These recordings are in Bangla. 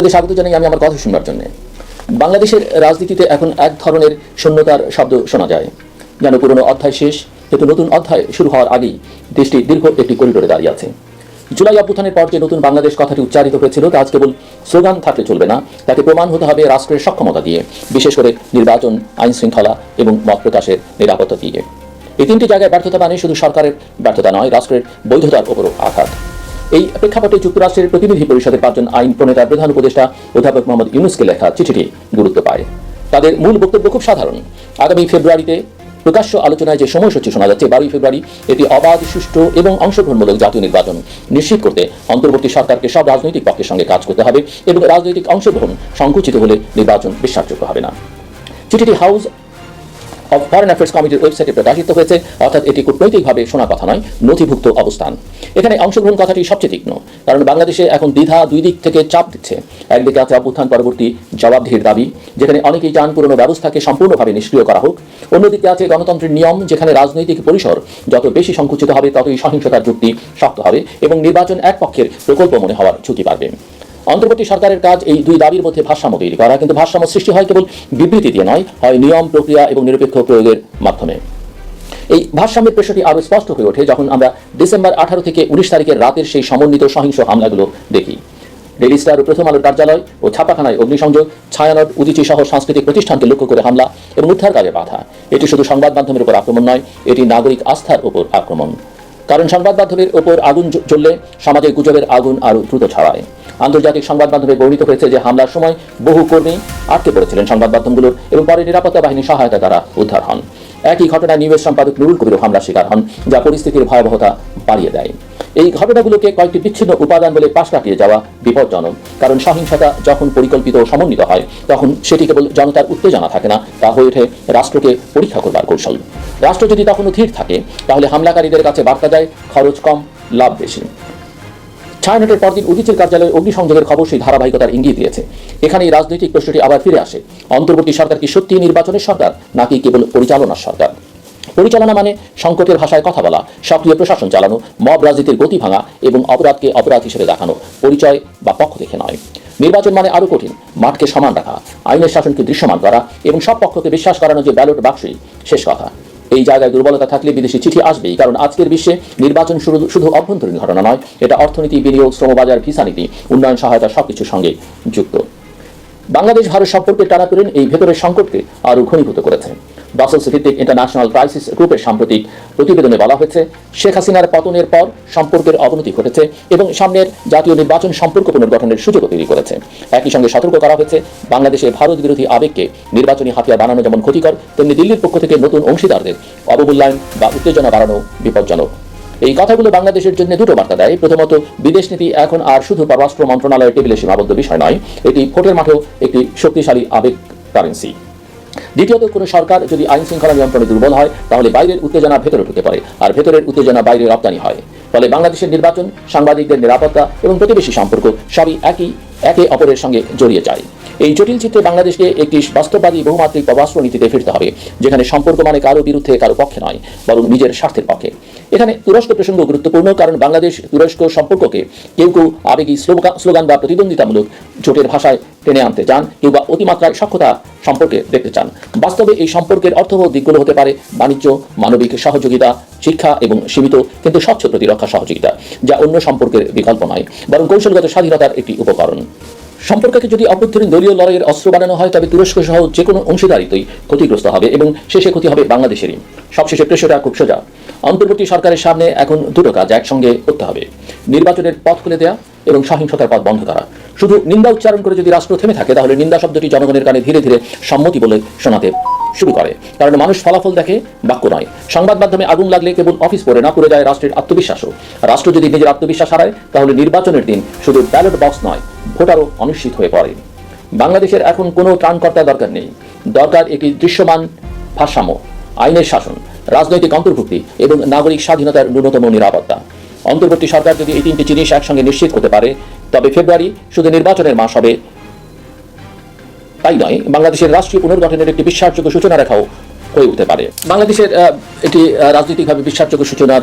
আপনাদের স্বাগত জানাই আমি আমার কথা শুনবার জন্য। বাংলাদেশের রাজনীতিতে এখন এক ধরনের শূন্যতার শব্দ শোনা যায়। যেন পুরনো অধ্যায় শেষ কিন্তু নতুন অধ্যায় শুরু হওয়ার আগেই দেশটি দীর্ঘ একটি করিডোরে দাঁড়িয়ে আছে। জুলাই অভ্যুত্থানের পর যে নতুন বাংলাদেশ কথাটি উচ্চারিত হয়েছিল তা আজ কেবল স্লোগান থাকলে চলবে না, তাকে প্রমাণ হতে হবে রাষ্ট্রের সক্ষমতা দিয়ে, বিশেষ করে নির্বাচন আইন শৃঙ্খলা এবং মত প্রকাশের নিরাপত্তা দিয়ে। এই তিনটি জায়গায় ব্যর্থতা মানে শুধু সরকারের ব্যর্থতা নয়, রাষ্ট্রের বৈধতার ওপরও আঘাত। এই প্রেক্ষাপটে যুক্তরাষ্ট্রের প্রতিনিধি পরিষদের পাঁচজন আইন প্রণেতার প্রধান উপদেষ্টা অধ্যাপক মোহাম্মদ ইউনুসকে লেখা চিঠিটি গুরুত্ব পায়। তাদের মূল বক্তব্য খুব সাধারণ। আগামী ফেব্রুয়ারিতে প্রকাশ্য আলোচনায় যে সময়সূচি শোনা যাচ্ছে, বারোই ফেব্রুয়ারি এটি অবাধ, সুষ্ঠু এবং অংশগ্রহণমূলক জাতীয় নির্বাচন নিশ্চিত করতে অন্তর্বর্তী সরকারকে সব রাজনৈতিক পক্ষের সঙ্গে কাজ করতে হবে এবং রাজনৈতিক অংশগ্রহণ সংকুচিত হলে নির্বাচন বিশ্বাসযোগ্য হবে না। চিঠিটি হাউস ফরেন অ্যাফেয়ার্স কমিটির ওয়েবসাইটে প্রকাশিত হয়েছে, অর্থাৎ এটি কূটনৈতিকভাবে শোনা কথা নয়, নথিভুক্ত অবস্থান। এখানে অংশগ্রহণ কথাটি সবচেয়ে তীক্ষ্ণ, কারণ বাংলাদেশে এখন দ্বিধা দুই দিক থেকে চাপ দিচ্ছে। একদিকে আছে অভ্যুত্থান পরবর্তী জবাবদিহির দাবি, যেখানে অনেকেই চান পুরনো ব্যবস্থাকে সম্পূর্ণভাবে নিষ্ক্রিয় করা হোক। অন্যদিকে আছে গণতন্ত্রের নিয়ম, যেখানে রাজনৈতিক পরিসর যত বেশি সংকুচিত হবে, ততই সহিংসতার যুক্তি শক্ত হবে এবং নির্বাচন এক পক্ষের প্রকল্প মনে হওয়ার ঝুঁকি বাড়বে। অন্তর্বর্তী সরকারের কাজ এই দুই দাবির মধ্যে ভারসাম্য তৈরি করা। কিন্তু ভারসাম্য সৃষ্টি হয় কেবল বিবৃতি দিয়ে নয়, হয় নিয়ম, প্রক্রিয়া এবং নিরপেক্ষ প্রয়োগের মাধ্যমে। এই ভারসাম্যের পেশাটি আরও স্পষ্ট হয়ে ওঠে যখন আমরা ডিসেম্বর আঠারো থেকে উনিশ তারিখের রাতের সেই সমন্বিত সহিংস হামলাগুলো দেখি। ডেলি স্টার ও প্রথম আলোর কার্যালয় ও ছাপাখানায় অগ্নিসংযোগ, ছায়ানট, উদিচি সহ সাংস্কৃতিক প্রতিষ্ঠানকে লক্ষ্য করে হামলা এবং উদ্ধার কাজে বাধা। এটি শুধু সংবাদ মাধ্যমের উপর আক্রমণ নয়, এটি নাগরিক আস্থার উপর আক্রমণ। কারণ সংবাদ মাধ্যমের ওপর আগুন জ্বললে সমাজে গুজবের আগুন আরও দ্রুত ছড়ায়। আন্তর্জাতিক সংবাদ মাধ্যমে বর্ণিত হয়েছে যে হামলার সময় বহু কর্মী আটকে পড়েছিলেন সংবাদ মাধ্যমগুলোর এবং পরে নিরাপত্তা বাহিনীর সহায়তা দ্বারা উদ্ধার হন। একই ঘটনায় নিউজ সম্পাদক নুরুল কবির হামলার শিকার হন, যা পরিস্থিতির ভয়াবহতা বাড়িয়ে দেয়। এই ঘটনাগুলোকে কয়েকটি বিচ্ছিন্ন উপাদান বলে পাশ কাটিয়ে যাওয়া বিপজ্জনক, কারণ সহিংসতা যখন পরিকল্পিত ও সমন্বিত হয়, তখন সেটি কেবল জনতার উত্তেজনা থাকে না, তা হয়ে ওঠে রাষ্ট্রকে পরীক্ষা করবার কৌশল। রাষ্ট্র যদি তখনও ধীর থাকে, তাহলে হামলাকারীদের কাছে বার্তা দেয়, খরচ কম, লাভ বেশি। ছায়ানটের পরদিন উদিচির কার্যালয়ে অগ্নিসংযোগের খবর সেই ধারাবাহিকতার ইঙ্গিত দিয়েছে। এখানে এই রাজনৈতিক প্রশ্নটি আবার ফিরে আসে। অন্তর্বর্তী সরকার কি সত্যি নির্বাচনের সরকার, নাকি কেবল পরিচালনার সরকার? পরিচালনা মানে সংকটের ভাষায় কথা বলা, সক্রিয় প্রশাসন চালানো, মব রাজনীতির গতি ভাঙা এবং অপরাধকে অপরাধ হিসেবে দেখানো, পরিচয় বা পক্ষ দেখে নয়। নির্বাচন মানে আরও কঠিন, মাঠকে সমান রাখা, আইনের শাসনকে দৃশ্যমান করা এবং সব পক্ষকে বিশ্বাস করানো যে ব্যালট বাক্সই, শেষ কথা। এই জায়গায় দুর্বলতা থাকলে বিদেশি চিঠি আসবেই, কারণ আজকের বিশ্বে নির্বাচন শুধু অভ্যন্তরীণ ঘটনা নয়, এটা অর্থনীতি, বিনিয়োগ, শ্রমবাজার, ভিসা নীতি, উন্নয়ন সহায়তা সবকিছুর সঙ্গে যুক্ত। বাংলাদেশ ভারত সম্পর্কে টানাপোড়েন এই ভেতরের সংকটকে আরও ঘনীভূত করেছে। ব্রাসেলস ভিত্তিক ইন্টারন্যাশনাল ক্রাইসিস গ্রুপের সাম্প্রতিক প্রতিবেদনে বলা হয়েছে, শেখ হাসিনার পতনের পর সম্পর্কের অবনতি ঘটেছে এবং সামনের জাতীয় নির্বাচন সম্পর্ক পুনর্গঠনের সুযোগ তৈরি করেছে। একই সঙ্গে সতর্ক করা হয়েছে, বাংলাদেশে ভারত বিরোধী আবেগকে নির্বাচনী হাতিয়ার বানানো যেমন ক্ষতিকর, তেমনি দিল্লির পক্ষ থেকে নতুন অংশীদারদের অবমূল্যায়ন বা উত্তেজনা বাড়ানো বিপজ্জনক। এই কথাগুলো বাংলাদেশের জন্য দুটো বার্তা দেয়। প্রথমত, বিদেশ নীতি এখন আর শুধু পররাষ্ট্র মন্ত্রণালয়ের টেবিলে সীমাবদ্ধ বিষয় নয়, এটি ভোটের মাঠেও একটি শক্তিশালী আবেগ কারেন্সি দ্বিতীয়ত, কোনো সরকার যদি আইন শৃঙ্খলা নিয়ন্ত্রণে দুর্বল হয়, তাহলে বাইরের উত্তেজনা ভেতরে ঢুকে পড়ে, আর ভেতরের উত্তেজনা বাইরে রপ্তানি হয়। ফলে বাংলাদেশের নির্বাচন, সাংবাদিকদের নিরাপত্তা এবং প্রতিবেশী সম্পর্ক সবই একই, একে অপরের সঙ্গে জড়িয়ে যায়। এই জটিল চিত্রে বাংলাদেশকে একটি বাস্তববাদী বহুমাত্রিক পররাষ্ট্র নীতিতে ফিরতে হবে, যেখানে সম্পর্ক মানে কারও বিরুদ্ধে কারও পক্ষে নয়, বরং নিজের স্বার্থের পক্ষে। এখানে তুরস্ক প্রসঙ্গ গুরুত্বপূর্ণ, কারণ বাংলাদেশ তুরস্ক সম্পর্ককে কেউ কেউ আবেগী স্লোগা- স্লোগান বা প্রতিদ্বন্দ্বিতামূলক জোটের ভাষায় টেনে আনতে চান, কেউ বা অতিমাত্রায় সক্ষতা সম্পর্কে দেখতে চান। বাস্তবে এই সম্পর্কের অর্থবহ দিকগুলো হতে পারে বাণিজ্য, মানবিক সহযোগিতা, শিক্ষা এবং সীমিত কিন্তু স্বচ্ছ প্রতিরক্ষা সহযোগিতা, যা অন্য সম্পর্কের বিকল্প নয়, বরং কৌশলগত স্বাধীনতার একটি উপকরণ। সম্পর্ককে যদি অভ্যন্তরীণ দলীয় লড়াইয়ের অস্ত্র বানানো হয়, তবে তুরস্ক সহ যে কোনো অংশীদারিত্বই ক্ষতিগ্রস্ত হবে এবং শেষে ক্ষতি হবে বাংলাদেশেরই। সবশেষে প্রেশরটা খুব সোজা। অন্তর্বর্তী সরকারের সামনে এখন দুটো কাজ একসঙ্গে করতে হবে। নির্বাচনের পথ খুলে দেওয়া এবং সহিংসতার পথ বন্ধ করা। শুধু নিন্দা উচ্চারণ করে যদি রাষ্ট্র থেমে থাকে, তাহলে নিন্দা শব্দটি জনগণের কানে ধীরে ধীরে সম্মতি বলে শোনাতে শুরু করে। কারণ মানুষ ফলাফল দেখে বাক্য নয়। সংবাদ মাধ্যমে আগুন লাগলে কেবল অফিস পড়ে, না পুড়ে যায় রাষ্ট্রের আত্মবিশ্বাসও। রাষ্ট্র যদি নিজের আত্মবিশ্বাস হারায়, তাহলে নির্বাচনের দিন শুধু ব্যালট বক্স নয় ভোটারও অনিশ্চিত হয়ে পড়ে। বাংলাদেশের এখন কোনো ত্রাণকর্তার দরকার নেই। দরকার একটি দৃশ্যমান ভারসাম্য, আইনের শাসন, রাজনৈতিক অন্তর্ভুক্তি এবং নাগরিক স্বাধীনতার ন্যূনতম নিরাপত্তা। অন্তর্বর্তী সরকার যদি এই তিনটি জিনিস একসঙ্গে নিশ্চিত করতে পারে, তবে ফেব্রুয়ারি শুধু নির্বাচনের মাস হবে। তাই নয়, বাংলাদেশের রাষ্ট্রীয় পুনর্গঠনের একটি বিশ্বাসযোগ্য সূচনা রেখাও হয়ে উঠতে পারে। বাংলাদেশের এটি রাজনৈতিকভাবে বিশ্বাসযোগ্য সূচনার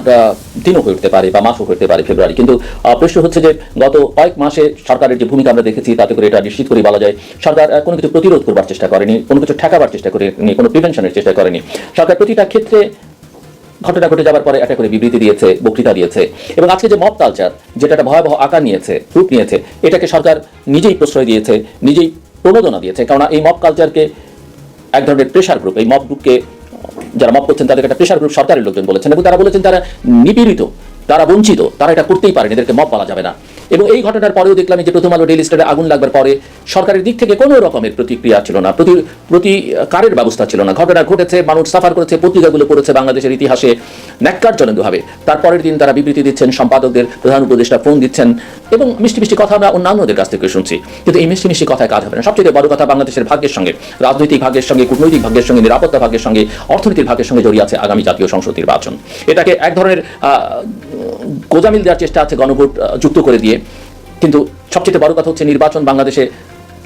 দিনও হয়ে উঠতে পারে বা মাসও হয়ে উঠতে পারে ফেব্রুয়ারি। কিন্তু প্রশ্ন হচ্ছে যে গত কয়েক মাসে সরকারের যে ভূমিকা আমরা দেখেছি, তাতে করে এটা নিশ্চিত করে বলা যায়, সরকার কোনো কিছু প্রতিরোধ করবার চেষ্টা করেনি, কোনো কিছু ঠেকাবার চেষ্টা করেনি, কোনো প্রিভেনশনের চেষ্টা করেনি। সরকার প্রতিটা ক্ষেত্রে ঘটনা ঘটে যাওয়ার পরে একটা করে বিবৃতি দিয়েছে, বক্তৃতা দিয়েছে। এবং আজকে যে মব কালচার যেটা একটা ভয়াবহ আকার নিয়েছে, রূপ নিয়েছে, এটাকে সরকার নিজেই প্রশ্রয় দিয়েছে, নিজেই প্রণোদনা দিয়েছে। কেননা এই মব কালচারকে এক ধরনের প্রেশার গ্রুপ এই মব গ্রুপকে যারা মব করছেন, তাদেরকে একটা প্রেশার গ্রুপ সরকারের লোকজন বলেছেন এবং তারা বলেছেন তারা নিপীড়িত। তারা বঞ্চিত, তারা এটা করতেই পারেন, এদেরকে মব বলা যাবে না। এবং এই ঘটনার পরেও দেখলাম যে প্রথম আলো ডেলি স্টারে আগুন লাগবার পরে সরকারের দিক থেকে কোনো রকমের প্রতিক্রিয়া ছিল না, প্রতি প্রতিকারের ব্যবস্থা ছিল না। ঘটনা ঘটেছে, মানুষ সাফার করেছে, পত্রিকাগুলো পড়েছে বাংলাদেশের ইতিহাসে ন্যাক্কারজনকভাবে। তারপরের দিন তারা বিবৃতি দিচ্ছেন, সম্পাদকদের প্রধান উপদেষ্টা ফোন দিচ্ছেন এবং মিষ্টি মিষ্টি কথা আমরা অন্যান্যদের কাছ থেকে শুনছি। কিন্তু এই মিষ্টি মিষ্টি কথায় কাজ হবে না। সবচেয়ে বড় কথা বাংলাদেশের ভাগ্যের সঙ্গে, রাজনৈতিক ভাগ্যের সঙ্গে, কূটনৈতিক ভাগ্যের সঙ্গে, নিরাপত্তা ভাগ্যের সঙ্গে, অর্থনীতির ভাগ্যের সঙ্গে জড়িয়ে আছে আগামী জাতীয় সংসদ নির্বাচন। এটাকে এক ধরনের গোজামিল দেওয়ার চেষ্টা আছে গণভোট যুক্ত করে দিয়ে। কিন্তু সবচেয়ে বড় কথা হচ্ছে নির্বাচন বাংলাদেশে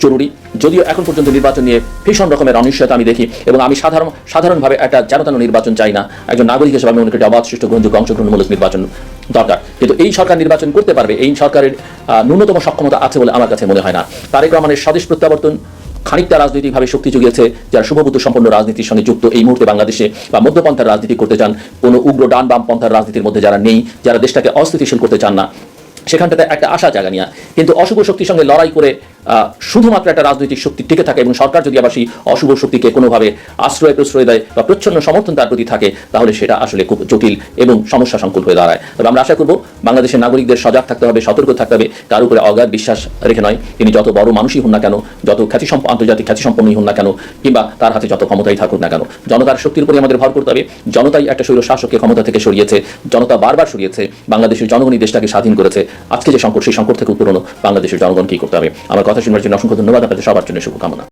জরুরি। যদিও এখন পর্যন্ত নির্বাচন নিয়ে ভীষণ রকমের অনিশ্চয়তা আমি দেখি এবং আমি সাধারণ, সাধারণভাবে একটা জানতানো নির্বাচন চাই না। একজন নাগরিক হিসেবে আমি করি অবাধ সুষ্ঠু গ্রহণযোগ্য অংশগ্রহণমূলক নির্বাচন দরকার। কিন্তু এই সরকার নির্বাচন করতে পারবে, এই সরকারের ন্যূনতম সক্ষমতা আছে বলে আমার কাছে মনে হয় না। তারেক রহমানের স্বদেশ প্রত্যাবর্তন খানিকটা রাজনৈতিকভাবে শক্তি জুগিয়েছে যারা শুভবুদ্ধ সম্পন্ন রাজনীতির সঙ্গে যুক্ত এই মুহূর্তে বাংলাদেশে বা মধ্যপন্থার রাজনীতি করতে চান কোনো উগ্র ডান বাম পন্থার রাজনীতির মধ্যে যারা নেই, যারা দেশটাকে অস্থিতিশীল করতে চান না, সেখানটাতে একটা আশা জাগা নিয়ে কিন্তু অশুভ শক্তির সঙ্গে লড়াই করে শুধুমাত্র একটা রাজনৈতিক শক্তি টিকে থাকে এবং সরকার যদি আবার সেই অশুভ শক্তিকে কোনোভাবে আশ্রয় প্রশ্রয় দেয় বা প্রচ্ছন্ন সমর্থন তার প্রতি থাকে, তাহলে সেটা আসলে খুব জটিল এবং সমস্যা সংকুল হয়ে দাঁড়ায়। তবে আমরা আশা করব বাংলাদেশের নাগরিকদের সজাগ থাকতে হবে, সতর্ক থাকতে হবে তার উপরে অগাধ বিশ্বাস রেখে নয়। তিনি যত বড় মানুষই হন না কেন, যত খ্যাতি আন্তর্জাতিক খ্যাতি সম্পন্নই হন না কেন, কিংবা তার হাতে যত ক্ষমতাই থাকুক না কেন। জনতার শক্তির উপরে আমাদের ভর করতে হবে। জনতাই একটা স্বৈর শাসককে ক্ষমতা থেকে সরিয়েছে। জনতা বারবার সরিয়েছে, বাংলাদেশের জনগণই দেশটাকে স্বাধীন করেছে। আজকে যে সংকট, সেই সংকট থেকে উত্তরণ, বাংলাদেশের জনগণ কি করতে হবে? আমার কথা শুনবার জন্য অসংখ্য ধন্যবাদ। আপনাদের সবার জন্য শুভকামনা।